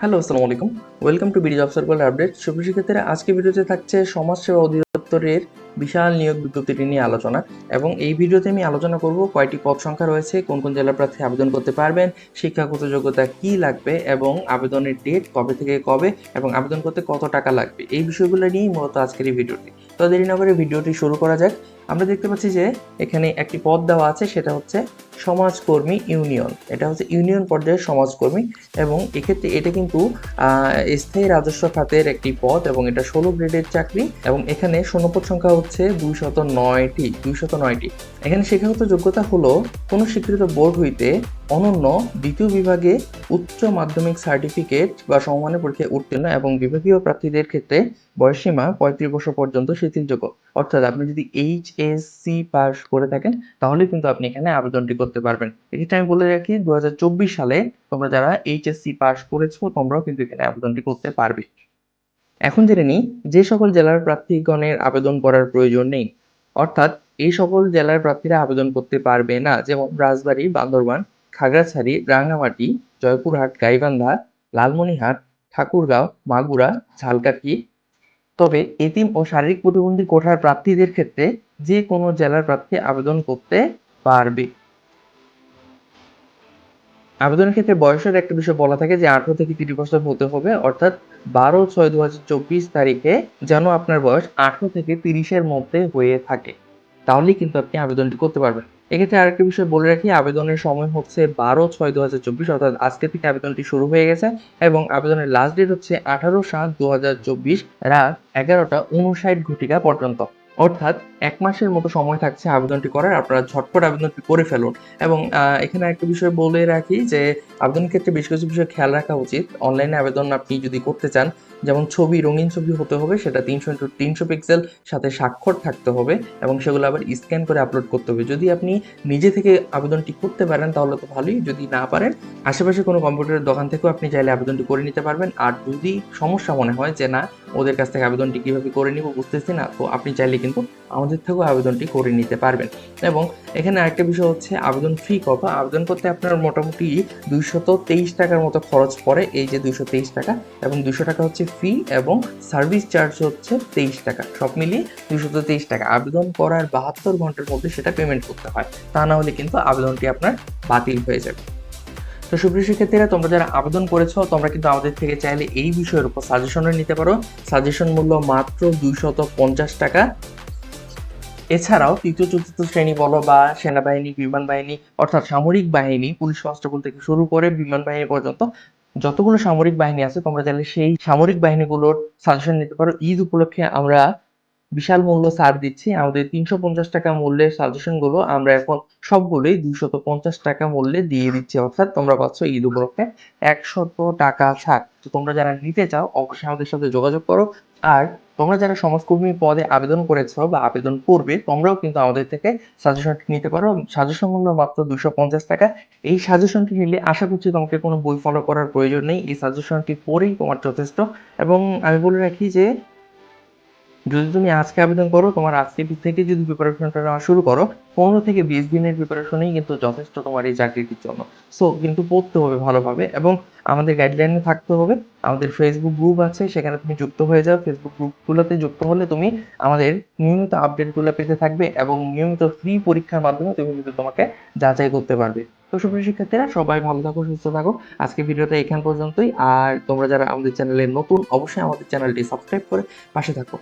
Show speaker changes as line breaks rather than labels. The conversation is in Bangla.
হ্যালো, আসসালামু আলাইকুম। Welcome to BD job circle update সুপ্রশিক্ষার্থীরা আজকে ভিডিওতে থাকছে সমাজসেবা অধিদপ্তরের বিশাল নিয়োগ বিজ্ঞপ্তিটি নিয়ে আলোচনা এবং এই ভিডিওতে আমি আলোচনা করব কয়টি পদ সংখ্যা রয়েছে, কোন কোন জেলা প্রার্থী আবেদন করতে পারবেন শিক্ষাগত যোগ্যতা কি লাগবে এবং আবেদনের ডেট কবে থেকে কবে এবং আবেদন করতে কত টাকা লাগবে, এই বিষয়গুলো নিয়েই মূলত আজকের এই ভিডিওটি। তো দেরি না করে ভিডিওটি শুরু করা যাক। আমরা দেখতে পাচ্ছি যে এখানে একটি পদ দেওয়া আছে, সেটা হচ্ছে সমাজকর্মী ইউনিয়ন। এটা হচ্ছে ইউনিয়ন পর্যায়ের সমাজকর্মী এবং এক্ষেত্রে এটা কিন্তু স্থায়ী রাজস্ব খাতের একটি পদ এবং এটা ষোলো গ্রেডের চাকরি এবং এখানে শূন্যপদ সংখ্যা হচ্ছে দুইশত নয়টি দুইশত নয়টি। এখানে শিক্ষাগত যোগ্যতা হলো কোনো স্বীকৃত বোর্ড হইতে অনন্য দ্বিতীয় বিভাগে উচ্চ মাধ্যমিক সার্টিফিকেট বা সমমানের পরীক্ষায় উত্তীর্ণ এবং বিভাগীয় প্রার্থীদের ক্ষেত্রে বয়সীমা পঁয়ত্রিশ বছর পর্যন্ত শিথিলযোগ্য। অর্থাৎ আপনি যদি এইচ এস সি পাস করে থাকেন, তাহলে কিন্তু আপনি এখানে আবেদনটি করতে পারবেন। এক্ষেত্রে আমি বলে রাখি, দুহাজার চব্বিশ সালে তোমরা যারা এইচএসসি পাস করেছ, তোমরাও কিন্তু এখানে আবেদনটি করতে পারবে। এখন জেনে নিই, যে সকল জেলার প্রার্থীগণের আবেদন করার প্রয়োজন নেই। অর্থাৎ এই সকল জেলার প্রার্থীরা আবেদন করতে পারবে না। যেমন রাজবাড়ী, বান্দরবান, খাগড়াছড়ি, রাঙ্গামাটি, জয়পুরহাট, গাইবান্ধা, লালমনিরহাট, ঠাকুরগাঁও, মাগুরা, ঝালকাঠি তবে এতিম ও শারীরিক প্রতিবন্ধী কোঠার প্রার্থীদের ক্ষেত্রে যে কোনো জেলার প্রার্থী আবেদন করতে পারবে। আবেদনের ক্ষেত্রে বয়সের একটা বিষয় বলা থাকে যে আঠারো থেকে তিরিশ বছর হতে হবে, অর্থাৎ বারো ছয় দু তারিখে যেন আপনার বয়স আঠারো থেকে তিরিশের মধ্যে হয়ে থাকে। তাহলেই কিন্তু আপনি আবেদনটি করতে পারবেন। এক্ষেত্রে আরেকটি বিষয় বলে রাখি, আবেদনের সময় হচ্ছে বারো ছয় দু হাজার চব্বিশ, অর্থাৎ আজকে থেকে আবেদনটি শুরু হয়ে গেছে এবং আবেদনের লাস্ট ডেট হচ্ছে আঠারো সাত দু হাজার চব্বিশ, রাত এগারোটা উনষাট ঘটিকা পর্যন্ত। অর্থাৎ এক মাসের মতো সময় থাকছে আবেদনটি করার। আপনারা ঝটপট আবেদনটি করে ফেলুন। এবং এখানে একটা বিষয় বলে রাখি যে, আবেদনের ক্ষেত্রে বেশ কিছু বিষয় খেয়াল রাখা উচিত। অনলাইনে আবেদন আপনি যদি করতে চান, যেমন ছবি, রঙিন ছবি হতে হবে, সেটা তিনশো ইন্টু তিনশো পিক্সেল, সাথে স্বাক্ষর থাকতে হবে এবং সেগুলো আবার স্ক্যান করে আপলোড করতে হবে। যদি আপনি নিজে থেকে আবেদনটি করতে পারেন, তাহলে তো ভালোই। যদি না পারেন, আশেপাশে কোনো কম্পিউটারের দোকান থেকেও আপনি চাইলে আবেদনটি করে নিতে পারবেন। আর যদি সমস্যা মনে হয় যে, না, ওদের কাছ থেকে আবেদনটি কীভাবে করে নিব বুঝতেছি না, তো আপনি চাইলে কিন্তু আমাদের থেকেও আবেদনটি করে নিতে পারবেন। এবং এখানে আরেকটা বিষয় হচ্ছে আবেদন ফি কত? আবেদন করতে আপনার মোটামুটি দুইশত তেইশ টাকার মতো খরচ পড়ে এই যে দুইশো তেইশ টাকা এবং দুশো টাকা হচ্ছে ফি এবং সার্ভিস চার্জ হচ্ছে তেইশ টাকা। সব মিলিয়ে দুশত তেইশ টাকা। আবেদন করার বাহাত্তর ঘণ্টার মধ্যে সেটা পেমেন্ট করতে হয়। তা না হলে কিন্তু আবেদনটি আপনার বাতিল হয়ে যাবে। তো সুপ্রিয় শিক্ষার্থীরা, তোমরা যারা আবেদন করেছ, তোমরা কিন্তু আমাদের থেকে চাইলে এই বিষয়ের উপর সাজেশনও নিতে পারো। সাজেশন মূল্য মাত্র দুইশত পঞ্চাশ টাকা। এছাড়াও তৃতীয়, চতুর্থ শ্রেণি বলো বা সেনাবাহিনী, বিমান বাহিনী, অর্থাৎ সামরিক বাহিনী, পুলিশ কনস্টেবল থেকে শুরু করে বিমান বাহিনী পর্যন্ত যতগুলো সামরিক বাহিনী আছে, তোমরা চাইলে সেই সামরিক বাহিনীগুলোর সাজেশন নিতে পারো। ঈদ উপলক্ষে আমরা বিশাল মূল্য ছাড় দিচ্ছি। আমাদের তিনশো পঞ্চাশ টাকা মূল্যের সাজেশনগুলো আমরা এখন সবগুলোই দুইশত পঞ্চাশ টাকা মূল্যে দিয়ে দিচ্ছি। অর্থাৎ তোমরা পাচ্ছ ঈদ উপলক্ষে একশত টাকা ছাড়। তো তোমরা যারা নিতে চাও, অবশ্যই আমাদের সাথে যোগাযোগ করো। আর তোমরা যারা সমাজকর্মী পদে আবেদন করেছ বা আবেদন করবে, তোমরাও কিন্তু আমাদের থেকে সাজেশনটি নিতে পারো। সাজেশন মূল্য মাত্র দুশো পঞ্চাশ টাকা। এই সাজেশনটি নিলে আশা করছি তোমাকে কোনো বই ফলো করার প্রয়োজন নেই। এই সাজেশনটি পড়েই তোমার যথেষ্ট। এবং আমি বলে রাখি যে যদি তুমি আজকে আবেদন করো, তোমার আজকে থেকে যদি প্রিপারেশনটা নেওয়া শুরু করো, পনেরো থেকে বিশ দিনের প্রিপারেশনই কিন্তু যথেষ্ট তোমার এই চাকরিটির জন্য। সো কিন্তু পড়তে হবে ভালোভাবে এবং আমাদের গাইডলাইনে থাকতে হবে। আমাদের ফেসবুক গ্রুপ আছে, সেখানে তুমি যুক্ত হয়ে যাও। ফেসবুক গ্রুপগুলোতে যুক্ত হলে তুমি আমাদের নিয়মিত আপডেটগুলো পেতে থাকবে এবং নিয়মিত ফ্রি পরীক্ষার মাধ্যমে তুমি কিন্তু তোমাকে যাচাই করতে পারবে। তো সুপ্রিয় শিক্ষার্থীরা, সবাই ভালো থাকো, সুস্থ থাকো। আজকে ভিডিওটা এখান পর্যন্তই। আর তোমরা যারা আমাদের চ্যানেলে নতুন, অবশ্যই আমাদের চ্যানেলটি সাবস্ক্রাইব করে পাশে থাকো।